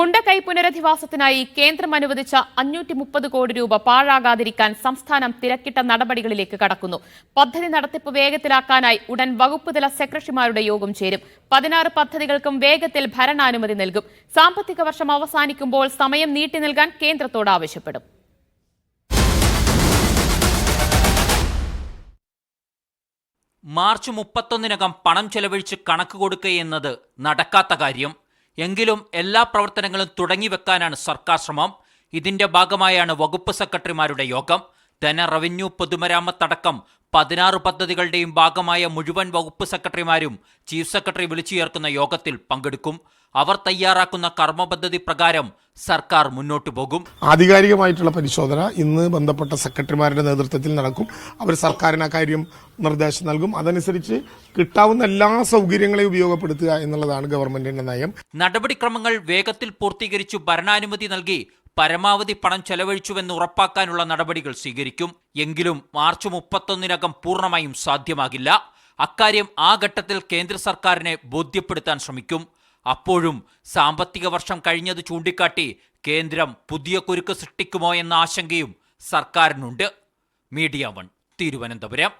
മുണ്ടക്കൈ പുനരധിവാസത്തിനായി കേന്ദ്രം അനുവദിച്ച അഞ്ഞൂറ്റി മുപ്പത് കോടി രൂപ പാഴാകാതിരിക്കാൻ സംസ്ഥാനം തിരക്കിട്ട നടപടികളിലേക്ക് കടക്കുന്നു. പദ്ധതി നടത്തിപ്പ് വേഗത്തിലാക്കാനായി ഉടൻ വകുപ്പുതല സെക്രട്ടറിമാരുടെ യോഗം ചേരും. പതിനാറ് പദ്ധതികൾക്കും വേഗത്തിൽ ഭരണാനുമതി നൽകും. സാമ്പത്തിക വർഷം അവസാനിക്കുമ്പോൾ സമയം നീട്ടി നൽകാൻ കേന്ദ്രത്തോട് ആവശ്യപ്പെടും. മാർച്ച് മുപ്പത്തൊന്നിനകം പണം ചെലവഴിച്ച് കണക്ക് കൊടുക്കുകയെന്നത് നടക്കാത്ത കാര്യം. എങ്കിലും എല്ലാ പ്രവർത്തനങ്ങളും തുടങ്ങിവെക്കാനാണ് സർക്കാർ ശ്രമം. ഇതിന്റെ ഭാഗമായാണ് വകുപ്പ് സെക്രട്ടറിമാരുടെ യോഗം. ധന റവന്യൂ പൊതുമരാമത്തടക്കം പതിനാറ് പദ്ധതികളുടെയും ഭാഗമായ മുഴുവൻ വകുപ്പ് സെക്രട്ടറിമാരും ചീഫ് സെക്രട്ടറി വിളിച്ചു ചേർക്കുന്ന യോഗത്തിൽ പങ്കെടുക്കും. അവർ തയ്യാറാക്കുന്ന കർമ്മപദ്ധതി പ്രകാരം സർക്കാർ മുന്നോട്ടു പോകും. ആധികാരികമായിട്ടുള്ള പരിശോധന ഇന്ന് ബന്ധപ്പെട്ട സെക്രട്ടറിമാരുടെ നേതൃത്വത്തിൽ നടക്കും. അവർ സർക്കാരിന് ആ കാര്യം നിർദ്ദേശം നൽകും. അതനുസരിച്ച് കിട്ടാവുന്ന എല്ലാ സൗകര്യങ്ങളെയും ഉപയോഗപ്പെടുത്തുക എന്നുള്ളതാണ് ഗവൺമെന്റിന്റെ നയം. നടപടിക്രമങ്ങൾ വേഗത്തിൽ പൂർത്തീകരിച്ചു ഭരണാനുമതി നൽകി പരമാവധി പണം ചെലവഴിച്ചുവെന്ന് ഉറപ്പാക്കാനുള്ള നടപടികൾ സ്വീകരിക്കും. എങ്കിലും മാർച്ച് മുപ്പത്തൊന്നിനകം പൂർണമായും സാധ്യമാകില്ല. അക്കാര്യം ആ ഘട്ടത്തിൽ കേന്ദ്ര സർക്കാരിനെ ബോധ്യപ്പെടുത്താൻ ശ്രമിക്കും. അപ്പോഴും സാമ്പത്തിക വർഷം കഴിഞ്ഞത് ചൂണ്ടിക്കാട്ടി കേന്ദ്രം പുതിയ കുരുക്ക് സൃഷ്ടിക്കുമോ എന്ന ആശങ്കയും സർക്കാരിനുണ്ട്. Media one Thiruvananthapuram.